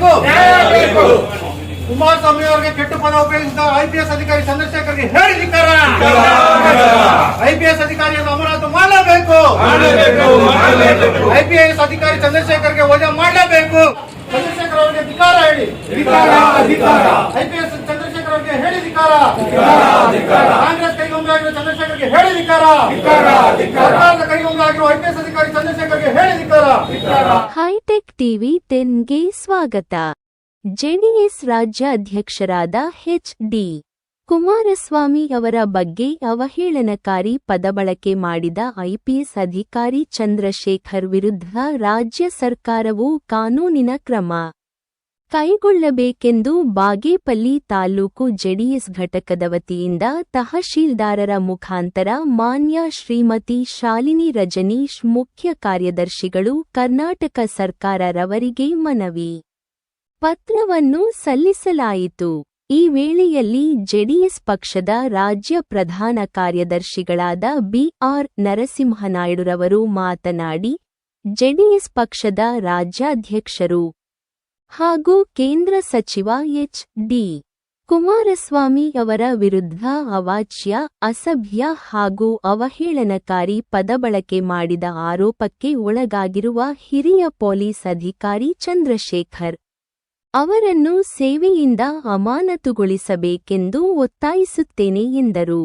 ಬೇಕು. ಬೇಕು ಕುಮಾರಸ್ವಾಮಿ ಅವರಿಗೆ ಕೆಟ್ಟ ಪದ ಉಪಯೋಗಿಸಿದ ಐಪಿಎಸ್ ಅಧಿಕಾರಿ ಚಂದ್ರಶೇಖರ್ಗೆ ಹೇಳಿದಿಕ್ಕಾರ ಐಪಿಎಸ್ ಅಧಿಕಾರಿಯನ್ನು ಅಮರಾವತಿ ಮಾಡಬೇಕು ಐಪಿಎಸ್ ಅಧಿಕಾರಿ ಚಂದ್ರಶೇಖರ್ಗೆ ವಜಾ ಮಾಡಲೇಬೇಕು. ಚಂದ್ರಶೇಖರ್ ಅವರಿಗೆ ಧಿಕಾರ ಹೇಳಿ. ಐಪಿಎಸ್ ಚಂದ್ರಶೇಖರ್ ಅವರಿಗೆ ಹೇಳಿ ಧಿಕಾರ ಕಾಂಗ್ರೆಸ್ ಕೈಗೊಂಬೆ ಆಗಿರೋ ಚಂದ್ರಶೇಖರ್ಗೆ ಹೇಳಿ ಧಿಕಾರ ಸರ್ಕಾರದ ಕೈಗೊಂಬೆ ಐಪಿಎಸ್ ಅಧಿಕಾರಿ ಚಂದ್ರಶೇಖರ್ಗೆ ಹೇಳಿ ಧಿಕಾರ ಹಾಯ್ ಟಿವಿ ಟೆನ್ಗೆ ಸ್ವಾಗತ. ಜೆಡಿಎಸ್ ರಾಜ್ಯ ಅಧ್ಯಕ್ಷರಾದ ಎಚ್ ಡಿ. ಕುಮಾರಸ್ವಾಮಿ ಅವರ ಬಗ್ಗೆ ಅವಹೇಳನಕಾರಿ ಪದಬಳಕೆ ಮಾಡಿದ ಐಪಿಎಸ್ ಅಧಿಕಾರಿ ಚಂದ್ರಶೇಖರ್ ವಿರುದ್ಧ ರಾಜ್ಯ ಸರ್ಕಾರವು ಕಾನೂನಿನ ಕ್ರಮ. ಕೈಗೊಳ್ಳಬೇಕೆಂದು ಬಾಗೇಪಲ್ಲಿ ತಾಲೂಕು ಜೆಡಿಎಸ್ ಘಟಕದ ವತಿಯಿಂದ ತಹಶೀಲ್ದಾರರ ಮುಖಾಂತರ ಮಾನ್ಯ ಶ್ರೀಮತಿ ಶಾಲಿನಿ ರಜನೀಶ್ ಮುಖ್ಯ ಕಾರ್ಯದರ್ಶಿಗಳು, ಕರ್ನಾಟಕ ಸರ್ಕಾರ ರವರಿಗೆ ಮನವಿ. ಪತ್ರವನ್ನು ಸಲ್ಲಿಸಲಾಯಿತು. ಈ ವೇಳೆಯಲ್ಲಿ ಜೆಡಿಎಸ್ ಪಕ್ಷದ ರಾಜ್ಯ ಪ್ರಧಾನ ಕಾರ್ಯದರ್ಶಿಗಳಾದ ಬಿಆರ್ ನರಸಿಂಹನಾಯ್ಡುರವರು ಮಾತನಾಡಿ, ಜೆಡಿಎಸ್ ಪಕ್ಷದ ರಾಜ್ಯಾಧ್ಯಕ್ಷರು ಹಾಗೂ ಕೇಂದ್ರ ಸಚಿವ ಎಚ್. ಡಿ. ಕುಮಾರಸ್ವಾಮಿ ಅವರ ವಿರುದ್ಧ ಅವಾಚ್ಯ, ಅಸಭ್ಯ ಹಾಗೂ ಅವಹೇಳನಕಾರಿ ಪದಬಳಕೆ ಮಾಡಿದ ಆರೋಪಕ್ಕೆ ಒಳಗಾಗಿರುವ ಹಿರಿಯ ಪೊಲೀಸ್ ಅಧಿಕಾರಿ ಚಂದ್ರಶೇಖರ್ ಅವರನ್ನು ಸೇವೆಯಿಂದ ಅಮಾನತುಗೊಳಿಸಬೇಕೆಂದು ಒತ್ತಾಯಿಸುತ್ತೇನೆ ಎಂದರು.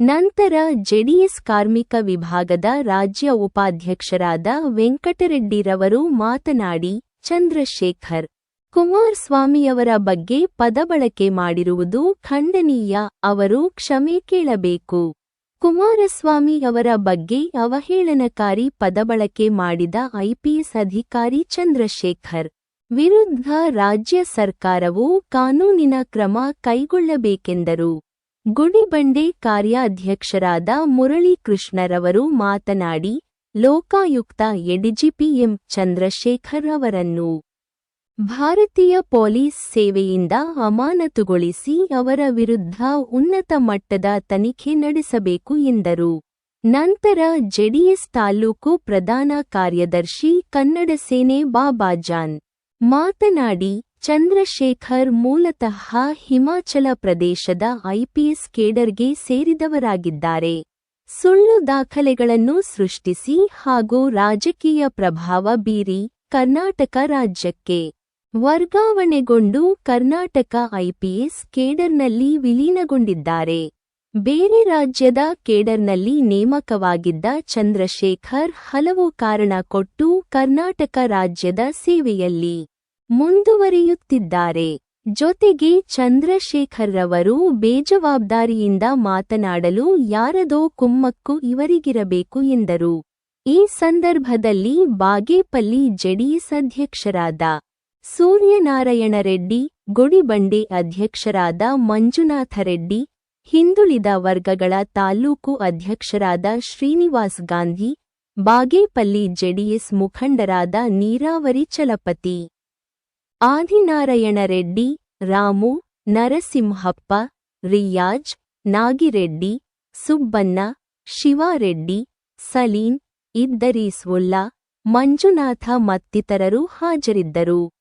ನಂತರ ಜೆಡಿಎಸ್ ಕಾರ್ಮಿಕ ವಿಭಾಗದ ರಾಜ್ಯ ಉಪಾಧ್ಯಕ್ಷರಾದ ವೆಂಕಟರೆಡ್ಡಿರವರು ಮಾತನಾಡಿ, ಚಂದ್ರಶೇಖರ್ ಕುಮಾರಸ್ವಾಮಿಯವರ ಬಗ್ಗೆ ಪದಬಳಕೆ ಮಾಡಿರುವುದು ಖಂಡನೀಯ, ಅವರು ಕ್ಷಮೆ ಕೇಳಬೇಕು. ಕುಮಾರಸ್ವಾಮಿಯವರ ಬಗ್ಗೆ ಅವಹೇಳನಕಾರಿ ಪದಬಳಕೆ ಮಾಡಿದ ಐಪಿಎಸ್ ಅಧಿಕಾರಿ ಚಂದ್ರಶೇಖರ್, ವಿರುದ್ಧ ರಾಜ್ಯ ಸರ್ಕಾರವು ಕಾನೂನಿನ ಕ್ರಮ ಕೈಗೊಳ್ಳಬೇಕೆಂದರು. ಗುಡಿಬಂಡೆ ಕಾರ್ಯಾಧ್ಯಕ್ಷರಾದ ಮುರಳೀಕೃಷ್ಣರವರು ಮಾತನಾಡಿ, ಲೋಕಾಯುಕ್ತ ಎಡಿಜಿಪಿ ಎಂ ಚಂದ್ರಶೇಖರ್ ಅವರನ್ನು ಭಾರತೀಯ ಪೊಲೀಸ್ ಸೇವೆಯಿಂದ ಅಮಾನತುಗೊಳಿಸಿ ಅವರ ವಿರುದ್ಧ ಉನ್ನತ ಮಟ್ಟದ ತನಿಖೆ ನಡೆಸಬೇಕು ಎಂದರು. ನಂತರ ಜೆಡಿಎಸ್ ತಾಲೂಕು ಪ್ರಧಾನ ಕಾರ್ಯದರ್ಶಿ ಕನ್ನಡ ಸೇನೆ ಬಾಬಾಜಾನ್ ಮಾತನಾಡಿ, ಚಂದ್ರಶೇಖರ್ ಮೂಲತಃ ಹಿಮಾಚಲ ಪ್ರದೇಶದ ಐಪಿಎಸ್ ಕೇಡರ್ಗೆ ಸೇರಿದವರಾಗಿದ್ದಾರೆ. ಸುಳ್ಳು ದಾಖಲೆಗಳನ್ನು ಸೃಷ್ಟಿಸಿ ಹಾಗೂ ರಾಜಕೀಯ ಪ್ರಭಾವ ಬೀರಿ ಕರ್ನಾಟಕ ರಾಜ್ಯಕ್ಕೆ ವರ್ಗಾವಣೆಗೊಂಡು ಕರ್ನಾಟಕ ಐಪಿಎಸ್ ಕೇಡರ್ನಲ್ಲಿ ವಿಲೀನಗೊಂಡಿದ್ದಾರೆ. ಬೇರೆ ರಾಜ್ಯದ ಕೇಡರ್ನಲ್ಲಿ ನೇಮಕವಾಗಿದ್ದ ಚಂದ್ರಶೇಖರ್ ಹಲವು ಕಾರಣ ಕೊಟ್ಟು ಕರ್ನಾಟಕ ರಾಜ್ಯದ ಸೇವೆಯಲ್ಲಿ ಮುಂದುವರಿಯುತ್ತಿದ್ದಾರೆ. ಜೊತೆಗೆ ಚಂದ್ರಶೇಖರ್ರವರು ಬೇಜವಾಬ್ದಾರಿಯಿಂದ ಮಾತನಾಡಲು ಯಾರದೋ ಕುಮ್ಮಕ್ಕು ಇವರಿಗಿರಬೇಕು ಎಂದರು. ಈ ಸಂದರ್ಭದಲ್ಲಿ ಬಾಗೇಪಲ್ಲಿ ಜೆಡಿಎಸ್ ಅಧ್ಯಕ್ಷರಾದ ಸೂರ್ಯನಾರಾಯಣ ರೆಡ್ಡಿ ಗುಡಿಬಂಡೆ ಅಧ್ಯಕ್ಷರಾದ ಮಂಜುನಾಥ ರೆಡ್ಡಿ, ಹಿಂದುಳಿದ ವರ್ಗಗಳ ತಾಲೂಕು ಅಧ್ಯಕ್ಷರಾದ ಶ್ರೀನಿವಾಸ್ ಗಾಂಧಿ, ಬಾಗೇಪಲ್ಲಿ ಜೆಡಿಎಸ್ ಮುಖಂಡರಾದ ನೀರಾವರಿ ಚಲಪತಿ. ಆದಿನಾರಾಯಣ ರೆಡ್ಡಿ, ರಾಮು, ನರಸಿಂಹಪ್ಪ, ರಿಯಾಜ್, ನಾಗಿರೆಡ್ಡಿ, ಸುಬ್ಬಣ್ಣ, ಶಿವಾರೆಡ್ಡಿ ಸಲೀನ್ ಇದ್ದರೀಸ್ವುಲ್ಲಾ, ಮಂಜುನಾಥ ಮತ್ತಿತರರು ಹಾಜರಿದ್ದರು.